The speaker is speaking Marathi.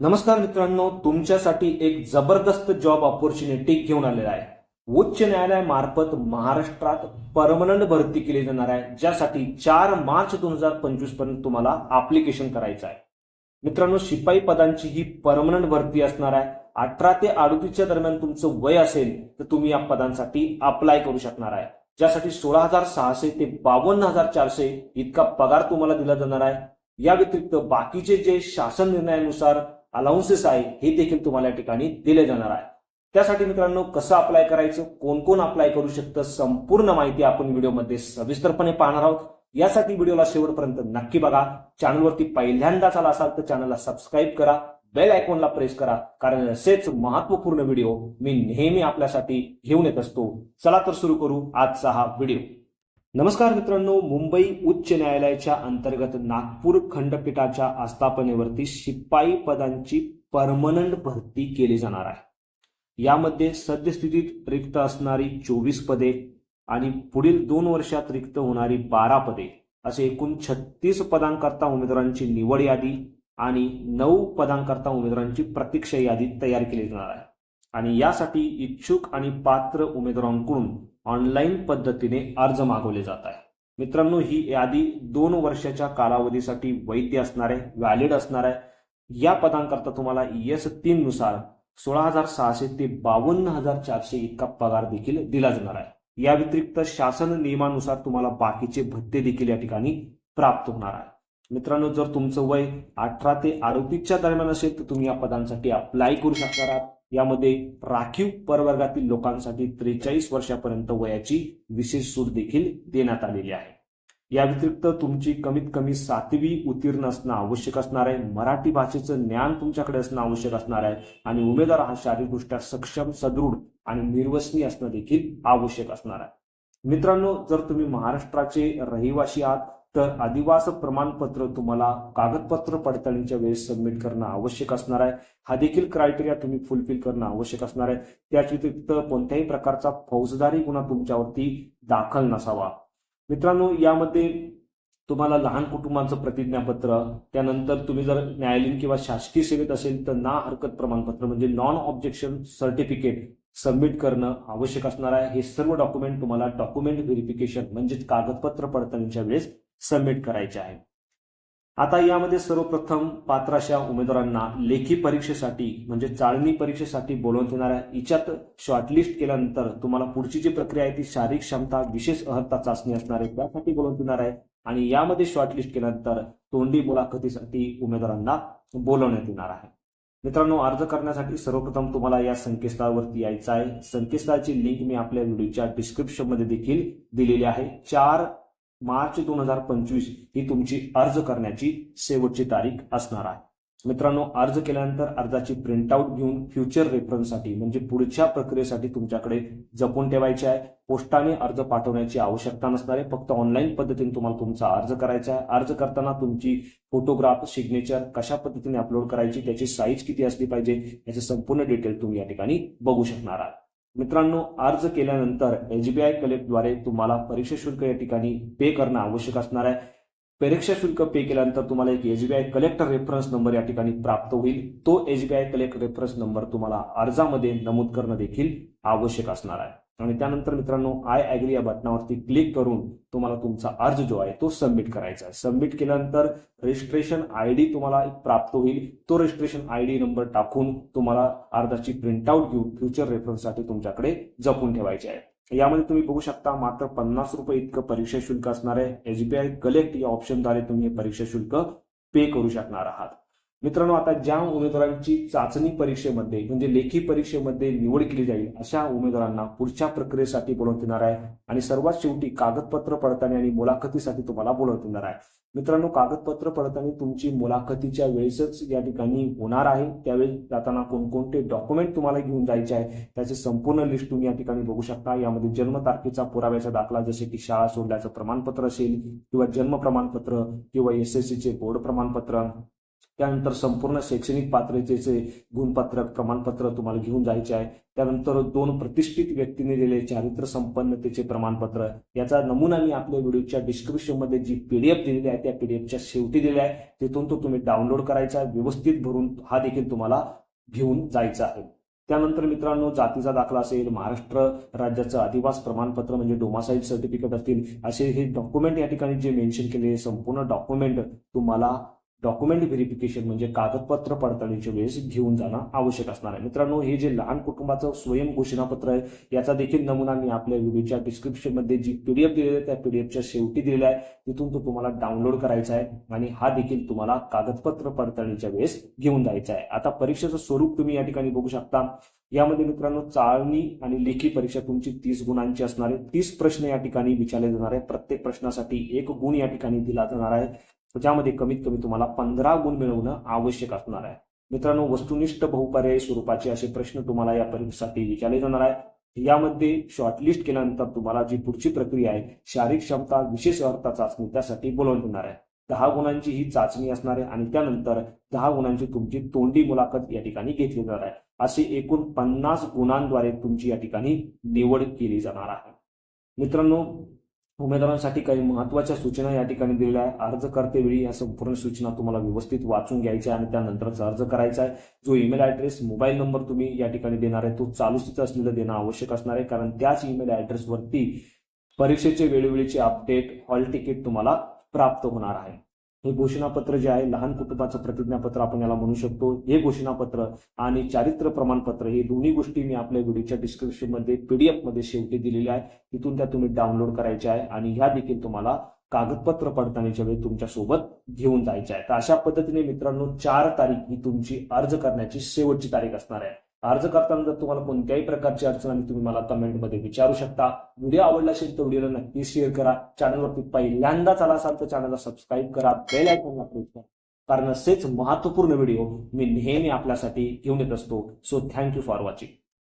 नमस्कार मित्रांनो तुमच्यासाठी एक जबरदस्त जॉब ऑपॉर्च्युनिटी घेऊन आलेला आहे. उच्च न्यायालयामार्फत महाराष्ट्रात परमनंट भरती केली जाणार आहे ज्यासाठी चार मार्च दोन हजार पंचवीसपर्यंत तुम्हाला अप्लिकेशन करायचं आहे. मित्रांनो शिपाई पदांची ही परमनंट भरती असणार आहे. अठरा ते अडतीसच्या दरम्यान तुमचं वय असेल तर तुम्ही या पदांसाठी अप्लाय करू शकणार आहे. ज्यासाठी सोळा हजार सहाशे ते बावन्न हजार चारशे इतका पगार तुम्हाला दिला जाणार आहे. या व्यतिरिक्त बाकीचे जे शासन निर्णयानुसार अलाउन्सेस आहे हे देखील तुम्हाला या ठिकाणी दिले जाणार आहे. त्यासाठी मित्रांनो कसं अप्लाय करायचं कोण कोण अप्लाय करू शकतं संपूर्ण माहिती आपण व्हिडिओमध्ये सविस्तरपणे पाहणार आहोत. यासाठी व्हिडिओला शेवटपर्यंत नक्की बघा. चॅनलवरती पहिल्यांदाच आला असाल तर चॅनलला सबस्क्राईब करा. बेल आयकॉनला प्रेस करा कारण असेच महत्त्वपूर्ण व्हिडिओ मी नेहमी आपल्यासाठी घेऊन येत असतो. चला तर सुरू करू आजचा हा व्हिडिओ. नमस्कार मित्रांनो मुंबई उच्च न्यायालयाच्या अंतर्गत नागपूर खंडपीठाच्या आस्थापनेवरती शिपाई पदांची परमनंट भरती केली जाणार आहे. यामध्ये सद्यस्थितीत रिक्त असणारी चोवीस पदे आणि पुढील दोन वर्षात रिक्त होणारी बारा पदे असे एकूण छत्तीस पदांकरता उमेदवारांची निवड यादी आणि नऊ पदांकरता उमेदवारांची प्रतीक्षा यादी तयार केली जाणार आहे. आणि यासाठी इच्छुक आणि पात्र उमेदवारांकडून ऑनलाईन पद्धतीने अर्ज मागवले जात आहे. मित्रांनो ही यादी दोन वर्षाच्या कालावधीसाठी वैध असणार आहे व्हॅलिड असणार आहे. या पदांकरता तुम्हाला एस तीन नुसार सोळा हजार सहाशे ते बावन्न हजार चारशे इतका पगार देखील दिला जाणार आहे. या व्यतिरिक्त शासन नियमानुसार तुम्हाला बाकीचे भत्ते देखील या ठिकाणी प्राप्त होणार आहे. मित्रांनो जर तुमचं वय अठरा ते अडतीसच्या दरम्यान असेल तर तुम्ही या पदांसाठी अप्लाय करू शकणार आहात. यामध्ये राखीव प्रवर्गातील लोकांसाठी त्रेचाळीस वर्षापर्यंत वयाची विशेष सूट देखील देण्यात आलेली आहे. या व्यतिरिक्त तुमची कमीत कमी सातवी उत्तीर्ण असणं आवश्यक असणार आहे. मराठी भाषेचं ज्ञान तुमच्याकडे असणं आवश्यक असणार आहे. आणि उमेदवार हा शारीरिकदृष्ट्या सक्षम सदृढ आणि निर्वसनीय असणं देखील आवश्यक असणार आहे. मित्रांनो जर तुम्ही महाराष्ट्राचे रहिवासी आहात तर अधिवास प्रमाणपत्र तुम्हाला कागदपत्र पडताळणीच्या वेळेस सबमिट करणं आवश्यक असणार आहे. हा देखील क्रायटेरिया तुम्ही फुलफिल करणं आवश्यक असणार आहे. त्याच व्यतिरिक्त कोणत्याही प्रकारचा फौजदारी गुन्हा तुमच्यावरती दाखल नसावा. मित्रांनो यामध्ये तुम्हाला लहान कुटुंबांचं प्रतिज्ञापत्र त्यानंतर तुम्ही जर न्यायालयीन किंवा शासकीय सेवेत असेल तर ना हरकत प्रमाणपत्र म्हणजे नॉन ऑब्जेक्शन सर्टिफिकेट सबमिट करणं आवश्यक असणार आहे. हे सर्व डॉक्युमेंट तुम्हाला डॉक्युमेंट व्हेरिफिकेशन म्हणजेच कागदपत्र पडताळणीच्या वेळेस सबमिट करायचे आहे. आता यामध्ये सर्वप्रथम पात्र अशा उमेदवारांना लेखी परीक्षेसाठी म्हणजे चाळणी परीक्षेसाठी बोलवण्यात येणार आहे याच्यात शॉर्टलिस्ट केल्यानंतर तुम्हाला पुढची जी प्रक्रिया आहे ती शारीरिक क्षमता विशेष अर्हता चाचणी असणार आहे त्यासाठी बोलवण्यात येणार आहे. आणि यामध्ये शॉर्टलिस्ट केल्यानंतर तोंडी मुलाखतीसाठी उमेदवारांना बोलवण्यात येणार आहे. मित्रांनो अर्ज करण्यासाठी सर्वप्रथम तुम्हाला या संकेतस्थळावरती यायचं आहे. संकेतस्थळाची लिंक मी आपल्या व्हिडिओच्या डिस्क्रिप्शनमध्ये देखील दिलेली आहे. चार मार्च दोन हजार पंचवीस ही तुमची अर्ज करण्याची शेवटची तारीख असणार आहे. मित्रांनो अर्ज केल्यानंतर अर्जाची प्रिंटआउट घेऊन फ्युचर रेफरन्ससाठी म्हणजे पुढच्या प्रक्रियेसाठी तुमच्याकडे जपून ठेवायचे आहे. पोस्टाने अर्ज पाठवण्याची आवश्यकता नसणार आहे. फक्त ऑनलाईन पद्धतीने तुम्हाला तुमचा अर्ज करायचा आहे. अर्ज करताना तुमची फोटोग्राफ सिग्नेचर कशा पद्धतीने अपलोड करायची त्याची साईज किती असली पाहिजे याचे संपूर्ण डिटेल तुम्ही या ठिकाणी बघू शकणार आहात. मित्रांनो अर्ज केल्यानंतर एसबीआय कलेक्टद्वारे तुम्हाला परीक्षा शुल्क या ठिकाणी पे करणं आवश्यक असणार आहे. परीक्षा शुल्क पे केल्यानंतर तुम्हाला एक एसबीआय कलेक्टर रेफरन्स नंबर या ठिकाणी प्राप्त होईल. तो एसबीआय कलेक्ट रेफरन्स नंबर तुम्हाला अर्जामध्ये नमूद करणं देखील आवश्यक असणार आहे. आणि त्यानंतर मित्रांनो आय ॲग्री या बटनावरती क्लिक करून तुम्हाला तुमचा अर्ज जो आहे तो सबमिट करायचा आहे. सबमिट केल्यानंतर रजिस्ट्रेशन आय डी तुम्हाला एक प्राप्त होईल. तो रजिस्ट्रेशन आय डी नंबर टाकून तुम्हाला अर्जाची प्रिंटआउट घेऊन फ्युचर रेफरन्ससाठी तुमच्याकडे जपून ठेवायचे आहे. यामध्ये तुम्ही बघू शकता मात्र पन्नास रुपये इतकं परीक्षा शुल्क असणार आहे. एसबीआय कलेक्ट या ऑप्शनद्वारे तुम्ही हे परीक्षा शुल्क पे करू शकणार आहात. मित्रांनो आता ज्या उमेदवारांची चाचणी परीक्षेमध्ये म्हणजे लेखी परीक्षेमध्ये निवड केली जाईल अशा उमेदवारांना पुढच्या प्रक्रियेसाठी बोलवण्यात येणार आहे. आणि सर्वात शेवटी कागदपत्र पडताळणी आणि मुलाखतीसाठी तुम्हाला बोलवण्यात येणार आहे. मित्रांनो कागदपत्र पडताळणी तुमची मुलाखतीच्या वेळेसच या ठिकाणी होणार आहे. त्यावेळी जाताना कोणकोणते डॉक्युमेंट तुम्हाला घेऊन जायचे आहे त्याचे संपूर्ण लिस्ट तुम्ही या ठिकाणी बघू शकता. यामध्ये जन्मतारखेचा पुराव्याचा दाखला जसे की शाळा सोडल्याचं प्रमाणपत्र असेल किंवा जन्म प्रमाणपत्र किंवा एस एस सीचे बोर्ड प्रमाणपत्र त्यानंतर संपूर्ण शैक्षणिक पात्रतेचे गुणपत्रक प्रमाणपत्र तुम्हाला घेऊन जायचे आहे. त्यानंतर दोन प्रतिष्ठित व्यक्तीने दिलेले चारित्र संपन्नतेचे प्रमाणपत्र. याचा नमुना मी आपल्या व्हिडिओच्या डिस्क्रिप्शनमध्ये जी पीडीएफ दिलेली आहे त्या पीडीएफच्या शेवटी दिलेल्या आहे. तिथून तो तुम्ही डाउनलोड करायचा आहे व्यवस्थित भरून हा देखील तुम्हाला घेऊन जायचा आहे. त्यानंतर मित्रांनो जातीचा दाखला असेल महाराष्ट्र राज्याचं अधिवास प्रमाणपत्र म्हणजे डोमासाईल सर्टिफिकेट असतील असे हे डॉक्युमेंट या ठिकाणी जे मेन्शन केलेले संपूर्ण डॉक्युमेंट तुम्हाला डॉक्युमेंट व्हेरिफिकेशन म्हणजे कागदपत्र पडताळणीच्या वेळेस घेऊन जाणं आवश्यक असणार आहे. मित्रांनो हे जे लहान कुटुंबाचं स्वयं घोषणापत्र आहे याचा देखील नमुना मी आपल्या व्हिडिओच्या डिस्क्रिप्शनमध्ये जी पीडीएफ दिलेली आहे त्या पीडीएफच्या शेवटी दिलेला आहे. तिथून तो तुम्हाला डाउनलोड करायचा आहे आणि हा देखील तुम्हाला कागदपत्र पडताळणीच्या वेळेस घेऊन जायचा आहे. आता परीक्षेचं स्वरूप तुम्ही या ठिकाणी बघू शकता. यामध्ये मित्रांनो चाळणी आणि लेखी परीक्षा तुमची तीस गुणांची असणार आहे. तीस प्रश्न या ठिकाणी विचारले जाणार आहे. प्रत्येक प्रश्नासाठी एक गुण या ठिकाणी दिला जाणार आहे. ज्यामध्ये कमीत कमी तुम्हाला पंधरा गुण मिळवणं आवश्यक असणार आहे. मित्रांनो वस्तुनिष्ठ बहुपर्यायी स्वरूपाचे असे प्रश्न तुम्हाला या परीक्षेसाठी विचारले जाणार आहे यामध्ये शॉर्टलिस्ट केल्यानंतर तुम्हाला जी पुढची प्रक्रिया आहे शारीरिक क्षमता विशेष अर्थ चाचणी त्यासाठी बोलवण्यात येणार आहे. दहा गुणांची ही चाचणी असणार आहे आणि त्यानंतर दहा गुणांची तुमची तोंडी मुलाखत या ठिकाणी घेतली जाणार आहे. असे एकूण पन्नास गुणांद्वारे तुमची या ठिकाणी निवड केली जाणार आहे. मित्रांनो उमेदवारांसाठी काही महत्त्वाच्या सूचना या ठिकाणी दिलेल्या आहे अर्ज करतेवेळी या संपूर्ण सूचना तुम्हाला व्यवस्थित वाचून घ्यायच्या आहे आणि त्यानंतरच अर्ज करायचा आहे. जो ईमेल ऍड्रेस मोबाईल नंबर तुम्ही या ठिकाणी देणार आहे तो चालू स्थिती असलेला देणं आवश्यक असणार आहे. कारण त्याच ईमेल ऍड्रेसवरती परीक्षेचे वेळोवेळीचे अपडेट हॉल तिकीट तुम्हाला प्राप्त होणार आहे. हे घोषणापत्र जे आहे लहान कुटुंबाचं प्रतिज्ञापत्र आपण याला म्हणू शकतो. हे घोषणापत्र आणि चारित्र्य प्रमाणपत्र हे दोन्ही गोष्टी मी आपल्या व्हिडिओच्या डिस्क्रिप्शनमध्ये पीडीएफमध्ये शेवटी दिलेल्या आहे तिथून त्या तुम्ही डाउनलोड करायच्या आहे आणि ह्या देखील तुम्हाला कागदपत्र पडताळणीच्या वेळी तुमच्यासोबत घेऊन जायच्या आहे तर अशा पद्धतीने मित्रांनो चार तारीख ही तुमची अर्ज करण्याची शेवटची तारीख असणार आहे. अर्ज करताना जर तुम्हाला कोणत्याही प्रकारची अडचण आली तुम्ही मला कमेंटमध्ये विचारू शकता. व्हिडिओ आवडला असेल तर व्हिडिओला नक्की शेअर करा. चॅनलवरती पहिल्यांदाच आला असाल तर चॅनलला सबस्क्राईब करा. बेल आयकॉनला प्रेस करा. कारण असेच महत्त्वपूर्ण व्हिडिओ मी नेहमी आपल्यासाठी घेऊन येत असतो. So thank you for watching